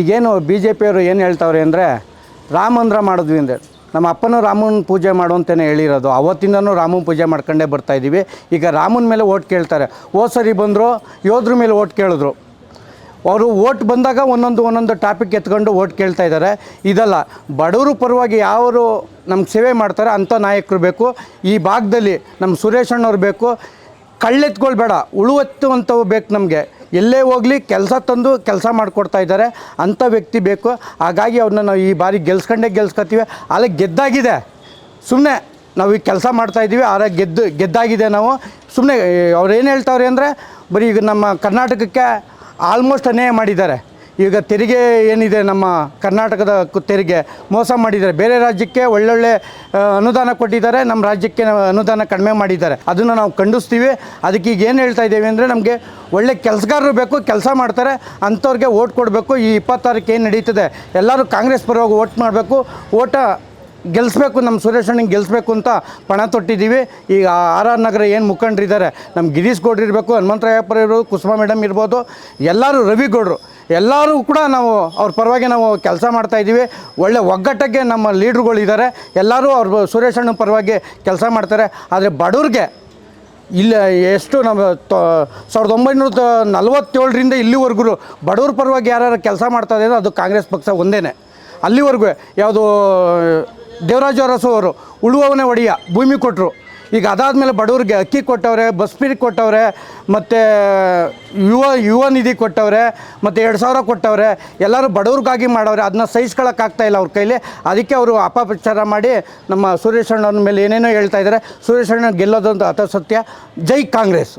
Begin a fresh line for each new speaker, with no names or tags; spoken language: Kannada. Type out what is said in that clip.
ಈಗೇನು ಬಿ ಜೆ ಪಿಯವರು ಏನು ಹೇಳ್ತಾವ್ರೆ ಅಂದರೆ ರಾಮ ಮಂದಿರ ಮಾಡಿದ್ವಿ ಅಂದರೆ, ನಮ್ಮ ಅಪ್ಪನೂ ರಾಮನ ಪೂಜೆ ಮಾಡು ಅಂತಲೇ ಹೇಳಿರೋದು. ಅವತ್ತಿಂದನೂ ರಾಮನ ಪೂಜೆ ಮಾಡ್ಕೊಂಡೇ ಬರ್ತಾ ಇದ್ದೀವಿ ಈಗ ರಾಮನ ಮೇಲೆ ಓಟ್ ಕೇಳ್ತಾರೆ. ಓ ಸರಿ ಬಂದರು, ಯೋಧರ ಮೇಲೆ ಓಟ್ ಕೇಳಿದ್ರು. ಅವರು ಓಟ್ ಬಂದಾಗ ಒಂದೊಂದು ಒಂದೊಂದು ಟಾಪಿಕ್ ಎತ್ಕೊಂಡು ಓಟ್ ಕೇಳ್ತಾ ಇದ್ದಾರೆ. ಇದಲ್ಲ, ಬಡವರು ಪರವಾಗಿ ಯಾರು ನಮ್ಮ ಸೇವೆ ಮಾಡ್ತಾರೆ ಅಂಥ ನಾಯಕರು ಬೇಕು. ಈ ಭಾಗದಲ್ಲಿ ನಮ್ಮ ಸುರೇಶ್ ಅಣ್ಣವ್ರು ಬೇಕು. ಕಳ್ಳೆತ್ಕೊಳ್ಬೇಡ ಉಳುವತ್ತು ಉಳುವತ್ತುವಂಥವು ಬೇಕು ನಮಗೆ. ಎಲ್ಲೇ ಹೋಗಲಿ ಕೆಲಸ ತಂದು ಕೆಲಸ ಮಾಡಿಕೊಡ್ತಾ ಇದ್ದಾರೆ. ಅಂಥ ವ್ಯಕ್ತಿ ಬೇಕು. ಹಾಗಾಗಿ ಅವ್ರನ್ನ ನಾವು ಈ ಬಾರಿ ಗೆಲ್ಸ್ಕೊಂಡೇ ಗೆಲ್ಸ್ಕೊತೀವಿ. ಅಲ್ಲಿ ಗೆದ್ದಾಗಿದೆ. ಸುಮ್ಮನೆ ನಾವು ಈಗ ಕೆಲಸ ಮಾಡ್ತಾ ಇದ್ದೀವಿ. ಆರ ಗೆದ್ದು, ಗೆದ್ದಾಗಿದೆ ನಾವು. ಸುಮ್ಮನೆ ಅವ್ರು ಏನು ಹೇಳ್ತಾವ್ರೆ ಅಂದರೆ, ಬರೀ ಈಗ ನಮ್ಮ ಕರ್ನಾಟಕಕ್ಕೆ ಆಲ್ಮೋಸ್ಟ್ ಅನ್ಯಾಯ ಮಾಡಿದ್ದಾರೆ. ಈಗ ತೆರಿಗೆ ಏನಿದೆ ನಮ್ಮ ಕರ್ನಾಟಕದ ತೆರಿಗೆ ಮೋಸ ಮಾಡಿದ್ದಾರೆ. ಬೇರೆ ರಾಜ್ಯಕ್ಕೆ ಒಳ್ಳೊಳ್ಳೆ ಅನುದಾನ ಕೊಟ್ಟಿದ್ದಾರೆ. ನಮ್ಮ ರಾಜ್ಯಕ್ಕೆ ಅನುದಾನ ಕಡಿಮೆ ಮಾಡಿದ್ದಾರೆ. ಅದನ್ನು ನಾವು ಖಂಡಿಸ್ತೀವಿ. ಅದಕ್ಕೆ ಈಗ ಏನು ಹೇಳ್ತಾ ಇದ್ದೀವಿ ಅಂದರೆ ನಮಗೆ ಒಳ್ಳೆ ಕೆಲಸಗಾರರು ಬೇಕು, ಕೆಲಸ ಮಾಡ್ತಾರೆ. ಅಂಥವ್ರಿಗೆ ಓಟ್ ಕೊಡಬೇಕು. ಈ ಇಪ್ಪತ್ತಾರಕ್ಕೆ ಏನು ನಡೀತದೆ? ಎಲ್ಲರೂ ಕಾಂಗ್ರೆಸ್ ಪರವಾಗಿ ಓಟ್ ಮಾಡಬೇಕು. ಓಟ ಗೆಲ್ಲಿಸ್ಬೇಕು ನಮ್ಮ ಸುರೇಶ್ ಅಣ್ಣ ಗೆಲ್ಲಿಸ್ಬೇಕು ಅಂತ ಪಣ ತೊಟ್ಟಿದ್ದೀವಿ. ಈಗ ಆರ್ ಆರ್ ನಗರ ಏನು ಮುಖಂಡರಿದ್ದಾರೆ ನಮ್ಮ ಗಿರೀಶ್ ಗೌಡ್ರು ಇರಬೇಕು ಹನುಮಂತರಾಯಪ್ಪರ ಇರ್ಬೋದು, ಕುಸುಮಾ ಮೇಡಮ್ ಇರ್ಬೋದು, ಎಲ್ಲರೂ ರವಿ ಗೌಡ್ರು. ಎಲ್ಲರೂ ಕೂಡ ನಾವು ಅವ್ರ ಪರವಾಗಿ ನಾವು ಕೆಲಸ ಮಾಡ್ತಾ ಇದ್ದೀವಿ. ಒಳ್ಳೆ ಒಗ್ಗಟ್ಟಕ್ಕೆ ನಮ್ಮ ಲೀಡ್ರುಗಳಿದ್ದಾರೆ ಎಲ್ಲರೂ ಅವ್ರ ಸುರೇಶ್ ಅಣ್ಣನ ಪರವಾಗಿ ಕೆಲಸ ಮಾಡ್ತಾರೆ. ಆದರೆ ಬಡವ್ರಿಗೆ ಇಲ್ಲ, ಎಷ್ಟು ನಮ್ಮ ತೊ, ಸಾವಿರದ ಒಂಬೈನೂರ ನಲವತ್ತೇಳರಿಂದ ಇಲ್ಲಿವರೆಗೂ ಬಡವ್ರ ಪರವಾಗಿ ಯಾರು ಕೆಲಸ ಮಾಡ್ತಾ ಇದ್ದಾರೆ ಅದು ಕಾಂಗ್ರೆಸ್ ಪಕ್ಷ ಒಂದೇ ಅಲ್ಲಿವರೆಗೂ ಯಾವುದು ದೇವರಾಜ ಅರಸು ಅವರು, ಉಳುವವನೇ ಒಡೆಯ, ಭೂಮಿ ಕೊಟ್ಟರು ಈಗ ಅದಾದ ಮೇಲೆ ಬಡವ್ರಿಗೆ ಅಕ್ಕಿ ಕೊಟ್ಟವ್ರೆ ಬಸ್ ಫ್ರೀ ಕೊಟ್ಟವ್ರೆ, ಮತ್ತು ಯುವ ಯುವ ನಿಧಿ ಕೊಟ್ಟವ್ರೆ, ಮತ್ತು ಎರಡು ಸಾವಿರ ಕೊಟ್ಟವ್ರೆ, ಎಲ್ಲರೂ ಬಡವ್ರಿಗಾಗಿ ಮಾಡವ್ರೆ, ಅದನ್ನ ಇಲ್ಲ ಅವ್ರ ಕೈಲಿ. ಅದಕ್ಕೆ ಅವರು ಅಪಪ್ರಚಾರ ಮಾಡಿ ನಮ್ಮ ಸುರೇಶ್ ಅಣ್ಣನ ಮೇಲೆ ಏನೇನೋ ಹೇಳ್ತಾ ಇದ್ದಾರೆ. ಸುರೇಶ್ ಅಣ್ಣ ಗೆಲ್ಲೋದಂತ ಅಥ ಸತ್ಯ ಜೈ ಕಾಂಗ್ರೆಸ್.